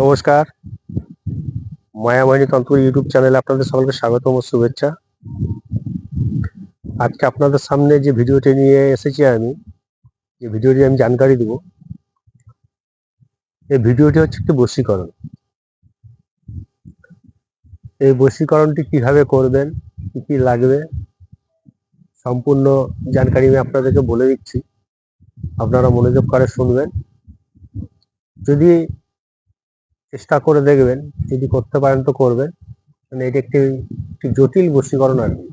নমস্কার। মায়ামণি তন্ত্র ইউটিউব চ্যানেলে আপনাদের সকলকে স্বাগতম ও শুভেচ্ছা। আজকে আপনাদের সামনে যে ভিডিওটি নিয়ে এসেছি আমি, যে ভিডিওটি আমি জানকারি দেব, এই ভিডিওটি হচ্ছে একটি বশীকরণ। এই বশীকরণটি কীভাবে করবেন, কি কি লাগবে, সম্পূর্ণ জানকারি আমি আপনাদেরকে বলে দিচ্ছি। আপনারা মনোযোগ করে শুনবেন। যদি চেষ্টা করে দেখবেন, যদি করতে পারেন তো করবেন। মানে এটি একটি একটি জটিল বশীকরণ আর কি।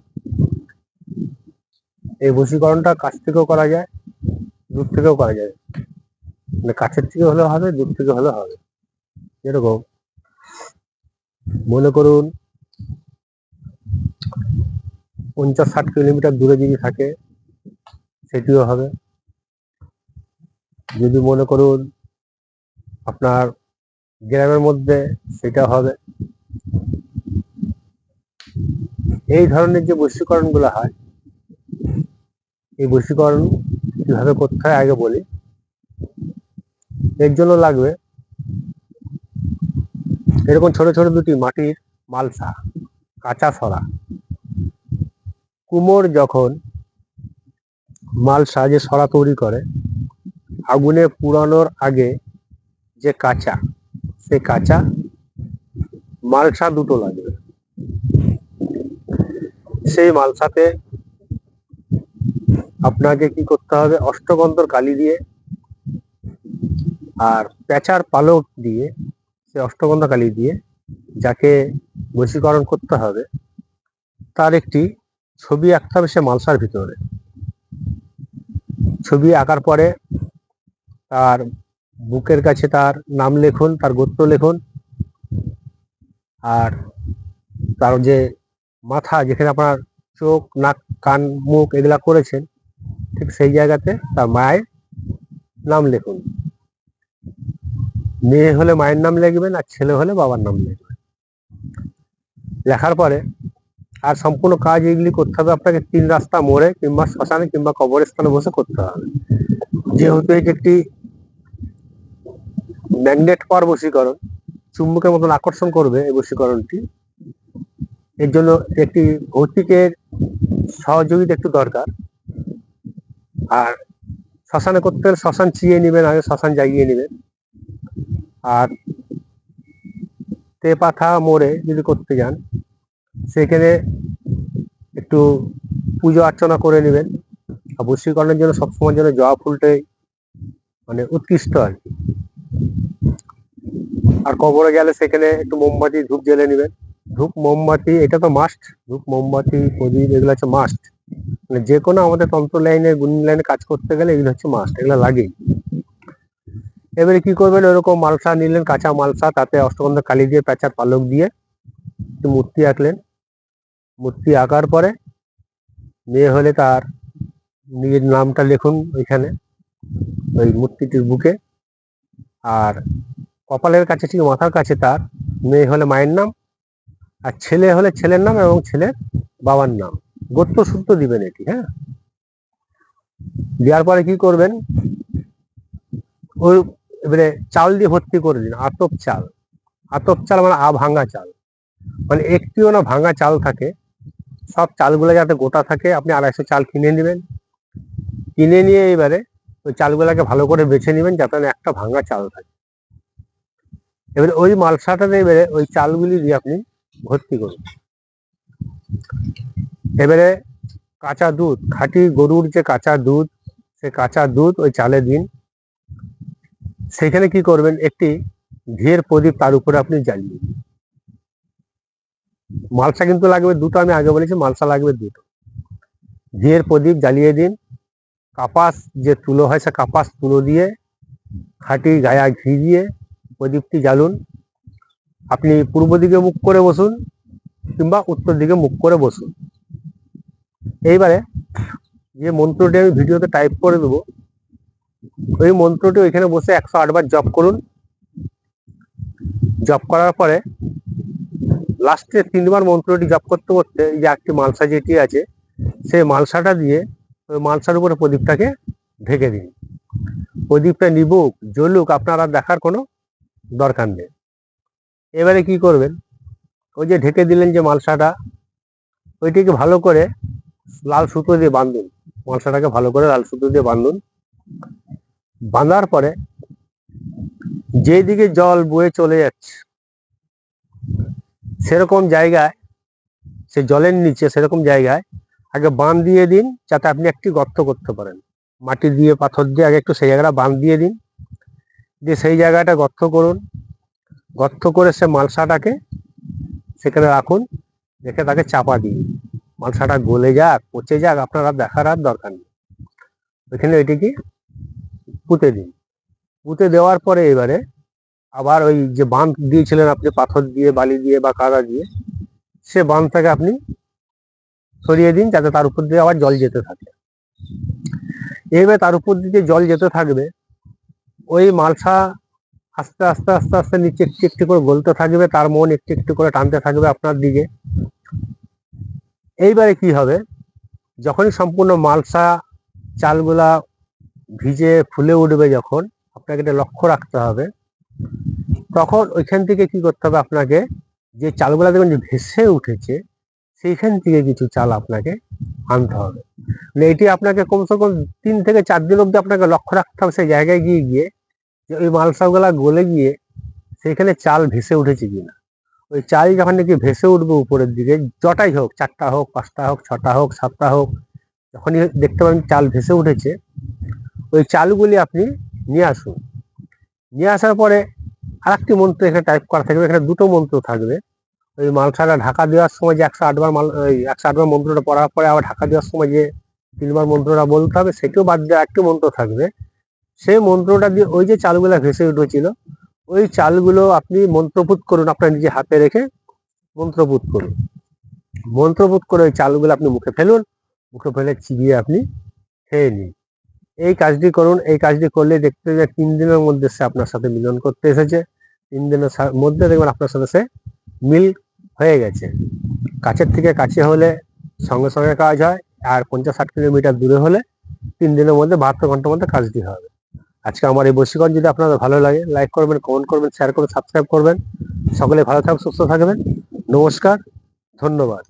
এই বশীকরণটা কাছ থেকেও করা যায়, দূর থেকেও করা যায়। মানে কাছের থেকে হলেও হবে, দূর থেকে হলেও হবে। এরকম। মনে করুন, পঞ্চাশ ষাট কিলোমিটার দূরে যদি থাকে, সেটিও হবে। যদি মনে করুন, আপনার গ্রামের মধ্যে সেটা হবে। এই ধরনের যে বশীকরণগুলো হয়, এই বশীকরণ কীভাবে করতে হয় আগে বলি। এর জন্য লাগবে এরকম ছোট ছোট দুটি মাটির মালসা, কাঁচা সরা। কুমোর যখন মালসা যে সরা তৈরি করে, আগুনে পুরানোর আগে যে কাঁচা সেই কাঁচা মালসা দুটো লাগবে। সেই মালসাতে আপনাকে কি করতে হবে? অষ্টগন্ধর কালি দিয়ে আর পেঁচার পালক দিয়ে, সে অষ্টগন্ধ কালি দিয়ে যাকে বশীকরণ করতে হবে, তার একটি ছবি আঁকতে হবে সে মালসার ভিতরে। ছবি আঁকার পরে তার বুকের কাছে তার নাম লেখুন, তার গোত্র লেখুন, আর তার যে মাথা যেখানে আপনার চোখ, নাক, কান, মুখ এগুলা করেছেন, ঠিক সেই জায়গাতে তার মায়ের নাম লিখুন। মেয়ে হলে মায়ের নাম লিখবেন আর ছেলে হলে বাবার নাম লিখবেন। লেখার পরে আর সম্পূর্ণ কাজ এগুলি করতে হবে আপনাকে তিন রাস্তা মোড়ে, কিংবা শ্মশানে কিংবা কবরস্থানে বসে করতে হবে। যেহেতু এটি একটি ম্যাগনেট পাওয়ার বশীকরণ, চুম্বকের মতন আকর্ষণ করবে এই বশীকরণটি। এর জন্য একটি ভৌতিকের সহযোগিতা একটু দরকার। আর শ্মশানে করতে গেলে শ্মশান চিয়ে নেবেন, আগে শ্মশান জাগিয়ে নেবেন। আর তে পাথা মোড়ে যদি করতে যান, সেখানে একটু পুজো অর্চনা করে নেবেন। আর বশীকরণের জন্য সবসময় জন্য জবা ফুলটাই মানে উৎকৃষ্ট আর কি। আর কবরে গেলে সেখানে একটু মোমবাতি, ধূপ জ্বেলে নেবেন। ধূপ, মোমবাতি, এটা তো মাস্ট ধূপ, মোমবাতি, প্রদীপ, এগুলো হচ্ছে মাস্ট মানে যে কোনো আমাদের তন্ত্র লাইনে, গুণী লাইনে কাজ করতে গেলে এগুলো হচ্ছে মাস্ট এগুলো লাগেই। এবারে কি করবেন? ওরকম মালসা নিলেন, কাঁচা মালসা, তাতে অষ্টগন্ধ কালি দিয়ে প্যাঁচার পালক দিয়ে একটু মূর্তি আঁকলেন। মূর্তি আঁকার পরে মেয়ে হলে তার নিজের নামটা লিখুন ওইখানে, ওই মূর্তিটির বুকে। আর কপালের কাছে ঠিক মাথার কাছে তার। মেয়ে হলে মায়ের নাম, আর ছেলে হলে ছেলের নাম এবং ছেলের বাবার নাম। গোত্র সূত্র দিবেন এটি হ্যাঁ? দেওয়ার পরে কি করবেন? ওই এবারে চাল দিয়ে ভর্তি করে দিন, আতপ চাল। আতপ চাল মানে আ ভাঙা চাল। মানে একটিও না ভাঙা চাল থাকে। সব চালগুলো যাতে গোটা থাকে, আপনি আড়াইশো চাল কিনে নেবেন। কিনে নিয়ে এবারে ওই চালগুলোকে ভালো করে বেছে নেবেন, যাতে একটা ভাঙা চাল থাকে। এবারে ওই মালসাটাতে এবারে ওই চালগুলি দিয়ে আপনি ভর্তি করুন। এবারে কাঁচা দুধ, খাঁটি গরুর যে কাঁচা দুধ, সে কাঁচা দুধ ওই চালে দিন। সেখানে কি করবেন, একটি ঘিয়ের প্রদীপ তার উপরে আপনি জ্বালিয়ে দিন। মালসা কিন্তু লাগবে দুটো, আমি আগে বলেছি মালসা লাগবে দুটো। ঘিয়ের প্রদীপ জ্বালিয়ে দিন, কাপাস যে তুলো হয় সে কাপাস তুলো দিয়ে, খাঁটি গায়া ঘি দিয়ে প্রদীপটি জ্বালুন। আপনি পূর্ব দিকে মুখ করে বসুন কিংবা উত্তর দিকে মুখ করে বসুন। এইবারে যে মন্ত্রটি আমি ভিডিওতে টাইপ করে দেবো, ওই মন্ত্রটি ওইখানে বসে একশো আটবার জপ করুন। জপ করার পরে লাস্টে তিনবার মন্ত্রটি জপ করতে করতে যে একটি মালসা যেটি আছে, সেই মালসাটা দিয়ে ওই মালসার উপরে প্রদীপটাকে ঢেকে দিন। প্রদীপটা নিবুক, জ্বলুক, আপনার আর দেখার কোনো দরকার নেই। এবারে কি করবেন? ওই যে ঢেকে দিলেন যে মালসাটা, ওইটিকে ভালো করে লাল সুতো দিয়ে বাঁধুন। মালসাটাকে ভালো করে লাল সুতো দিয়ে বাঁধুন। বাঁধার পরে যেদিকে জল বয়ে চলে যাচ্ছে, সেরকম জায়গায়, সে জলের নিচে সেরকম জায়গায় আগে বাঁধ দিয়ে দিন, যাতে আপনি একটি গর্ত করতে পারেন। মাটি দিয়ে, পাথর দিয়ে আগে একটু সেই জায়গাটা বাঁধ দিয়ে দিন। দিয়ে সেই জায়গাটা গর্ত করুন। গর্ত করে সে মালসাটাকে সেখানে রাখুন। রেখে তাকে চাপা দিন। মালসাটা গলে যাক, পচে যাক, আপনার আর দেখার আর দরকার নেই। ওইখানে ওইটিকে পুঁতে দিন। পুঁতে দেওয়ার পরে এবারে আবার ওই যে বাঁধ দিয়েছিলেন আপনি, পাথর দিয়ে, বালি দিয়ে বা কাদা দিয়ে, সে বাঁধটাকে আপনি সরিয়ে দিন যাতে তার উপর দিয়ে আবার জল যেতে থাকে। এইভাবে তার উপর দিয়ে যে জল যেতে থাকবে ওই মালসা আস্তে আস্তে আস্তে আস্তে নিচে একটু একটু করে গলতে থাকবে, তার মন একটু একটু করে টানতে থাকবে আপনার দিকে। এইবারে কি হবে? যখনই সম্পূর্ণ মালসা চালগুলা ভিজে ফুলে উঠবে যখন, আপনাকে এটা লক্ষ্য রাখতে হবে। তখন ওইখান থেকে কি করতে হবে আপনাকে, যে চালগুলা দেখবেন যে ভেসে উঠেছে, সেইখান থেকে কিছু চাল আপনাকে আনতে হবে। মানে এটি আপনাকে কমসে কম তিন থেকে চার দিন অব্দি আপনাকে লক্ষ্য রাখতে হবে সেই জায়গায় গিয়ে গিয়ে ওই মালসাগুলা গলে গিয়ে সেখানে চাল ভেসে উঠেছে কিনা। ওই চাল যখন নাকি ভেসে উঠবে উপরের দিকে, যটাই হোক, চারটা হোক, পাঁচটা হোক, ছটা হোক, সাতটা হোক, যখনই দেখতে পাবেন চাল ভেসে উঠেছে, ওই চালগুলি আপনি নিয়ে আসুন। নিয়ে আসার পরে আরেকটি মন্ত্র এখানে টাইপ করা থাকবে, এখানে দুটো মন্ত্র থাকবে। ওই মালসাটা ঢাকা দেওয়ার সময় যে একশো আটবার মাল, ওই একশো আটবার মন্ত্রটা পড়ার পরে আবার ঢাকা দেওয়ার সময় যে তিনবার মন্ত্রটা বলতে হবে, সেটিও বাদ দিয়ে একটি মন্ত্র থাকবে। সেই মন্ত্রটা দিয়ে ওই যে চালগুলো ভেসে উঠেছিল, ওই চালগুলো আপনি মন্ত্রপুত করুন, আপনার নিজে হাতে রেখে মন্ত্রপুত করুন। মন্ত্রপুত করে ওই চালগুলো আপনি মুখে ফেলুন, মুখে ফেলে চিবিয়ে আপনি খেয়ে নিন। এই কাজটি করুন, এই কাজটি করলে দেখতে যে তিন দিনের মধ্যে সে আপনার সাথে মিলন করতে এসেছে। তিন দিনের মধ্যে দেখবেন আপনার সাথে সে মিল হয়ে গেছে। কাছের থেকে কাছে হলে সঙ্গে সঙ্গে কাজ হয়, আর পঞ্চাশ ষাট কিলোমিটার দূরে হলে তিন দিনের মধ্যে বাহাত্তর ঘণ্টার মধ্যে কাজটি হবে। আজকে আমার এই বসীকরণ যদি আপনাদের ভালো লাগে লাইক করবেন কমেন্ট করবেন শেয়ার করবেন সাবস্ক্রাইব করবেন। সকলে ভালো থাকবেন, সুস্থ থাকবেন। নমস্কার, ধন্যবাদ।